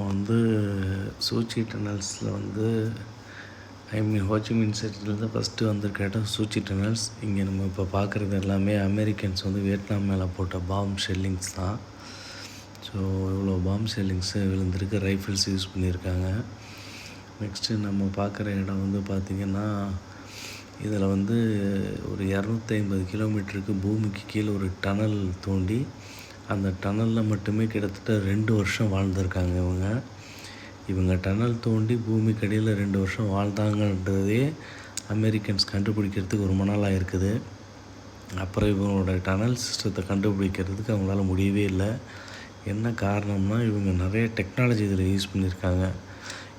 வந்து சூச்சி டனல்ஸில் வந்து ஐ மீன் Ho Chi Minh சிட்டிலேருந்து first வந்திருக்க இடம் சூச்சி டனல்ஸ். இங்கே நம்ம இப்போ பார்க்குறது எல்லாமே அமெரிக்கன்ஸ் வந்து வியட்நாம் மேலே போட்ட பாம் ஷெல்லிங்ஸ் தான். ஸோ இவ்வளோ பாம் ஷெல்லிங்ஸு விழுந்திருக்கு ரைஃபிள்ஸ் யூஸ் பண்ணியிருக்காங்க. நெக்ஸ்ட்டு நம்ம பார்க்குற இடம் வந்து பார்த்திங்கன்னா இதில் வந்து ஒரு இரநூத்தி ஐம்பது கிலோமீட்டருக்கு பூமிக்கு கீழே ஒரு டனல் தோண்டி அந்த டனலில் மட்டுமே கிட்டத்தட்ட ரெண்டு வருஷம் வாழ்ந்திருக்காங்க இவங்க. இவங்க டனல் தோண்டி பூமிக்கு அடியில் ரெண்டு வருஷம் வாழ்ந்தாங்கன்றதே அமெரிக்கன்ஸ் கண்டுபிடிக்கிறதுக்கு ரொம்ப நாளாக இருக்குது அப்புறம் இவங்களோட டனல் சிஸ்டத்தை கண்டுபிடிக்கிறதுக்கு அவங்களால முடியவே இல்லை. என்ன காரணம்னா இவங்க நிறைய டெக்னாலஜி இதில் யூஸ் பண்ணியிருக்காங்க.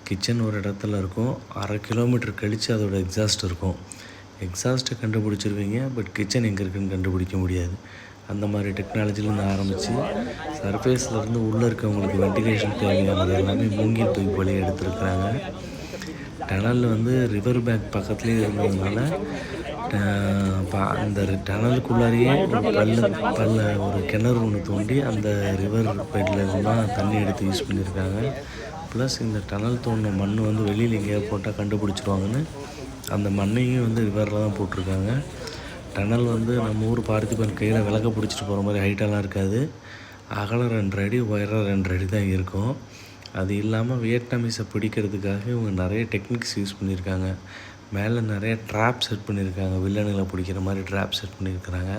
கிச்சன் ஒரு இடத்துல இருக்கும். அரை கிலோமீட்டர் கழித்து அதோட எக்ஸாஸ்ட் இருக்கும். எக்ஸாஸ்ட்டை கண்டுபிடிச்சிருவீங்க பட் கிச்சன் எங்கே இருக்குன்னு கண்டுபிடிக்க முடியாது. அந்த மாதிரி டெக்னாலஜிலேருந்து ஆரம்பித்து சர்ஃபேஸ்லேருந்து உள்ளே இருக்கவங்களுக்கு வெண்டிலேஷன் தேவையானது எல்லாமே மூங்கில் பைப் வழி எடுத்துருக்குறாங்க. டனல் வந்து ரிவர் பேங்க் பக்கத்துலேயே இருந்ததுனால ப- அந்த டனலுக்குள்ளாரையே ஒரு பல்ல பல்ல ஒரு கிணறு ஒன்று தோண்டி அந்த ரிவர் பெட்டில் இருந்தால் தண்ணி எடுத்து யூஸ் பண்ணியிருக்காங்க. ப்ளஸ் இந்த டனல் தோண்டின மண் வந்து வெளியில் எங்கேயாவது போட்டால் கண்டுபிடிச்சிருவாங்கன்னு அந்த மண்ணையும் வந்து ரிவரில் தான் போட்டிருக்காங்க. டனல் வந்து நம்ம ஊர் பார்த்திபன் கையில் விளக்க பிடிச்சிட்டு போகிற மாதிரி ஹைட்டெல்லாம் இருக்காது. அகலம் ரெண்டு அடி உயரம் ரெண்டு அடி தான் இருக்கும். அது இல்லாமல் வியட்நாமீஸை பிடிக்கிறதுக்காக இவங்க நிறைய டெக்னிக்ஸ் யூஸ் பண்ணியிருக்காங்க. மேலே நிறைய ட்ராப் செட் பண்ணியிருக்காங்க. வில்லனுங்களை பிடிக்கிற மாதிரி ட்ராப் செட் பண்ணியிருக்கிறாங்க.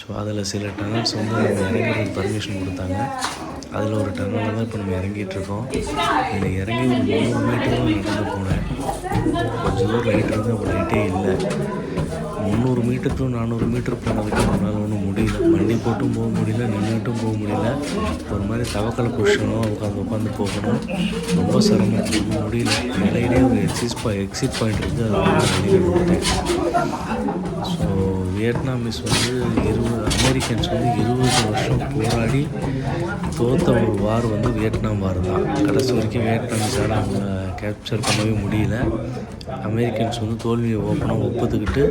ஸோ அதில் சில டனல்ஸ் வந்து நம்ம பர்மிஷன் கொடுத்தாங்க. அதில் ஒரு டனலில் தான் இப்போ நம்ம இறங்கிட்டு இருக்கோம். இதில் இறங்கி ஒரு மூணு மீட்டர் தான் நடந்து போனேன் கொஞ்சம் தூரம் லைட் இருந்து அப்போ லைட்டே இல்லை. முந்நூறு மீட்டர் டு நானூறு மீட்டர் போனதுக்கு நம்மளால் ஒன்றும் முடியல. வண்டி போட்டும் போக முடியல நின்றுட்டும் போக முடியல. ஒரு மாதிரி தவக்கலை பொசிஷனும் உட்காந்து உட்காந்து போகணும். ரொம்ப சிரமம். ஒன்றும் முடியல. இடையிலே ஒரு எக்ஸிஸ் எக்ஸிட் பாயிண்ட் இருக்குது அது வந்து ஸோ வியட்நாமிஸ் வந்து இருபது அமெரிக்கன்ஸ் வந்து இருபது வருஷம் போராடி தோற்ற ஒரு வார் வந்து வியட்நாம் வார் தான் கடைசி வரைக்கும் வியட்நாமிஸால் அவங்க கேப்சர் பண்ணவே முடியல. அமெரிக்கன்ஸ் வந்து தோல்வியை ஓப்பனாக ஒப்புத்துக்கிட்டு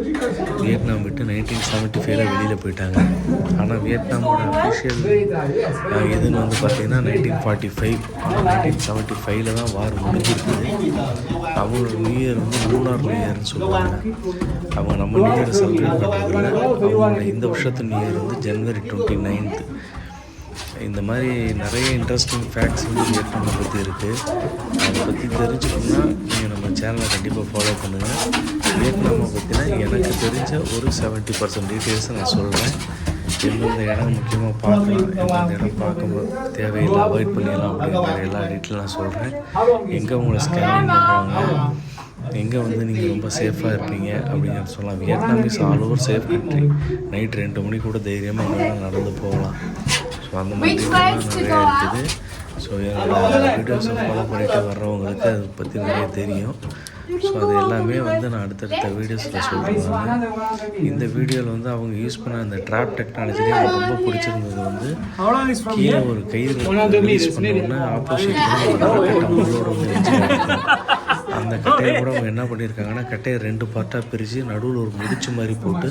வியட்நாம் விட்டு நைன்டீன் செவன்ட்டி ஃபைவ்ல வெளியில் போயிட்டாங்க. ஆனால் வியட்நாமோட அஃபிஷியல் இதுன்னு வந்து பார்த்திங்கன்னா nineteen forty five nineteen seventy ஃபைவ்ல தான் வார் முடிஞ்சிருக்குது அவங்களோட நியூ இயர் வந்து லூனார் நியூ இயர்னு சொல்லுவாங்க. அவங்க நம்ம நியூ இயர் செலிப்ரேட் பண்ணுறதில்ல அவங்களோட இந்த வருஷத்து நியூ இயர் வந்து ஜனவரி டுவெண்ட்டி நைன்த்து இந்த மாதிரி நிறைய இன்ட்ரெஸ்டிங் ஃபேக்ட்ஸ் வந்து வியட்நாமை பற்றி இருக்குது அதை பற்றி தெரிஞ்சுக்கணும்னா நீங்கள் நம்ம சேனலை கண்டிப்பாக ஃபாலோ பண்ணுங்கள் வியட்நாமை பற்றினா எனக்கு தெரிஞ்ச ஒரு செவன்ட்டி பர்சன்ட் டீட்டெயில்ஸை நான் சொல்கிறேன் எந்தெந்த இடம் முக்கியமாக பார்க்கலாம் எந்தெந்த இடம் பார்க்கும்போது தேவையில்லை அவாய்ட் பண்ணிடலாம் அப்படிங்கிற எல்லா டீட்டெயிலும் நான் சொல்கிறேன் எங்கே உங்களை ஸ்கேனிங் பண்ணுவாங்க? எங்கே வந்து நீங்கள் ரொம்ப சேஃபாக இருப்பீங்க அப்படிங்கிறத சொல்லலாம். Vietnam is all over safe country night ரெண்டு மணி கூட தைரியமாக நடந்து போகலாம். ஸோ அந்த மாதிரி நிறையா இருக்குது ஸோ என்னோட வீடியோஸை ஃபாலோ பண்ணிட்டு வர்றவங்களுக்கு அதை பற்றி நிறைய தெரியும். ஸோ அது எல்லாமே வந்து நான் அடுத்தடுத்த வீடியோஸில் சொல்கிறேன் இந்த வீடியோவில் வந்து அவங்க யூஸ் பண்ண அந்த ட்ராப் டெக்னாலஜிலே எனக்கு ரொம்ப பிடிச்சிருந்தது வந்து கீழே ஒரு கயிறு ரிலீஸ் பண்ணோன்னா ஆப்போசிட் வந்து. அந்த கட்டையை கூட அவங்க என்ன பண்ணியிருக்காங்கன்னா கட்டையை ரெண்டு பார்ட்டாக பிரித்து நடுவில் ஒரு முடிச்சு மாதிரி போட்டு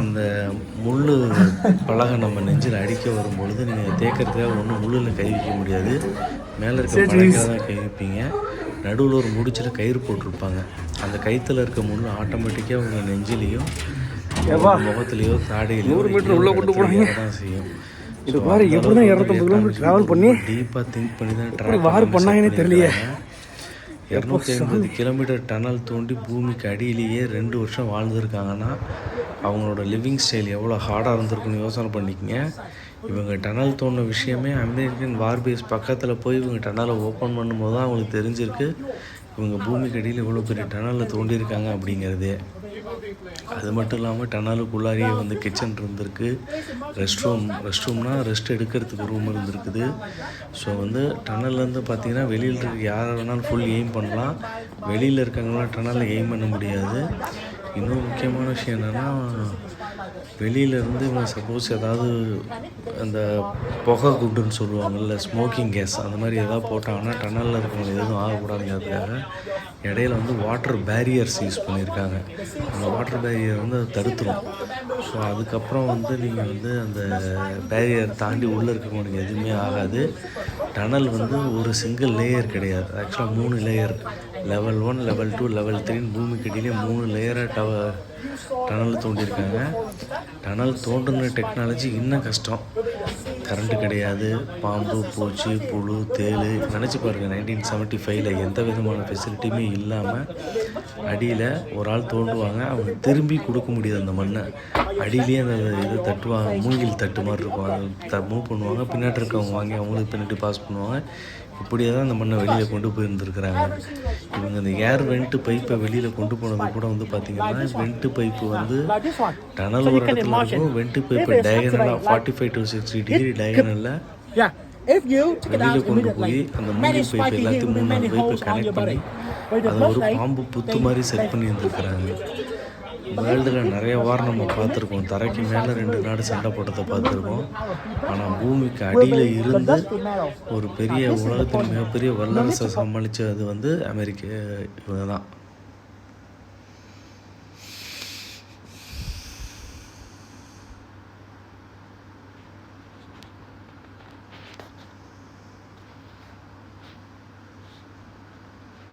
அந்த முள் பலகை நம்ம நெஞ்சில் அடிக்க வரும்பொழுது நீங்கள் தேக்கிறதுக்காக ஒன்றும் முள்ளில் கை வைக்க முடியாது. மேலே இருக்க பலகையில் தான் கை வைப்பீங்க. நடுவில் ஒரு முடிச்சில் கயிறு போட்டிருப்பாங்க. அந்த கயித்துல இருக்க முள் ஆட்டோமேட்டிக்காக உங்கள் நெஞ்சிலையும் முகத்துலேயோ தாடியிலையோ உள்ள கொண்டு போனாங்க தான் செய்யும். இது பாரு தான் இரநூத்தம்பது கிலோமீட்டர் ட்ராவல் பண்ணி டீப்பாக திங்க் பண்ணி தான் ட்ராவல் வார் பண்ணாங்கன்னே தெரியலையே. இரநூத்தி ஐம்பது கிலோமீட்டர் டனல் தோண்டி பூமிக்கு அடியிலேயே ரெண்டு வருஷம் வாழ்ந்துருக்காங்கன்னா அவங்களோட லிவிங் ஸ்டைல் எவ்வளோ ஹார்டாக இருந்திருக்குன்னு யோசனை பண்ணிக்கங்க. இவங்க டனல் தோண்டின விஷயமே அமெரிக்கன் வார்பேஸ் பக்கத்தில் போய் இவங்க டனலை ஓப்பன் பண்ணும்போது தான் அவங்களுக்கு தெரிஞ்சிருக்கு. இவங்க பூமிக்கு அடியில் இவ்வளோ பெரிய டனலில் தோண்டியிருக்காங்க அப்படிங்கிறதே. அது மட்டும் இல்லாமல் டனாலுக்குள்ளாரியே வந்து கிச்சன் இருந்திருக்கு. ரெஸ்ட் ரூம் ரெஸ்ட் ரூம்னால் ரெஸ்ட் எடுக்கிறதுக்கு ரூம் இருந்திருக்குது. ஸோ வந்து டனல்லேருந்து பார்த்தீங்கன்னா வெளியில் இருக்க யார் வேணாலும் ஃபுல் எய்ம் பண்ணலாம். வெளியில் இருக்கவங்களாம் டனலில் எய்ம் பண்ண முடியாது. இன்னும் முக்கியமான விஷயம் என்னென்னா வெளியிலேருந்து இவங்க சப்போஸ் ஏதாவது அந்த புகை குண்டுன்னு சொல்லுவாங்கள்ல ஸ்மோக்கிங் கேஸ் அந்த மாதிரி எதாவது போட்டாங்கன்னா டனலில் இருக்கவங்க எதுவும் ஆகக்கூடாதுங்கிறதுக்காக இடையில வந்து வாட்டர் பேரியர்ஸ் யூஸ் பண்ணியிருக்காங்க. அந்த வாட்டர் பேரியர் வந்து அதை தடுத்துரும். ஸோ அதுக்கப்புறம் வந்து நீங்கள் வந்து அந்த பேரியர் தாண்டி உள்ளே இருக்கவங்களுக்கு எதுவுமே ஆகாது. டனல் வந்து ஒரு சிங்கிள் லேயர் கிடையாது. ஆக்சுவலாக மூணு layer level one level two level த்ரீன்னு பூமிக்கு அடியிலே மூணு லேயராக டவ டனல் தோண்டியிருக்காங்க டனல் தோண்டுன டெக்னாலஜி இன்னும் கஷ்டம். கரண்ட்டு கிடையாது பாம்பு பூச்சி புழு தேள். நினச்சி பாருங்கள் நைன்டீன் செவன்ட்டி ஃபைவ்ல எந்த விதமான ஃபெசிலிட்டியுமே இல்லாமல் அடியில் ஒரு ஆள் தோண்டுவாங்க அவங்க திரும்பி கொடுக்க முடியாது அந்த மண்ணை. அடியிலேயே அந்த இதை தட்டுவாங்க மூங்கில் தட்டு மாதிரி இருக்கும். அதை த மூவ் பண்ணுவாங்க பின்னாடி இருக்கவங்க வாங்கி அவங்களுக்கு பின்னாடி பாஸ் பண்ணுவாங்க. இப்படியே தான் அந்த மண்ணை வெளியில் கொண்டு போயிருந்துருக்குறாங்க. இவங்க அந்த ஏர் வெண்ட்டு பைப்பை வெளியில் கொண்டு போனது கூட வந்து பார்த்திங்கன்னா வெண்ட்டு பைப்பு வந்து டனல் ஒரு இடத்துல இருக்கும். Vent pipe டயகனலாக forty five to sixty degree டயகனலில் வெளியில் கொண்டு போய் அந்த மூணு பைப் எல்லாத்தையும் மூணு பைப்பை கனெக்ட் பண்ணி அதை ஒரு பாம்பு புத்து மாதிரி செட் பண்ணி இருந்திருக்கிறாங்க வேர்ல்டில் நிறைய வார் நம்ம பார்த்துருக்கோம். தரைக்கு மேலே ரெண்டு நாடு சண்டை போட்டதை பார்த்துருக்கோம். ஆனால் பூமிக்கு அடியில் இருந்து ஒரு பெரிய உலகத்தின் மிகப்பெரிய வல்லரசை சமாளித்தது வந்து அமெரிக்க இவங்க தான்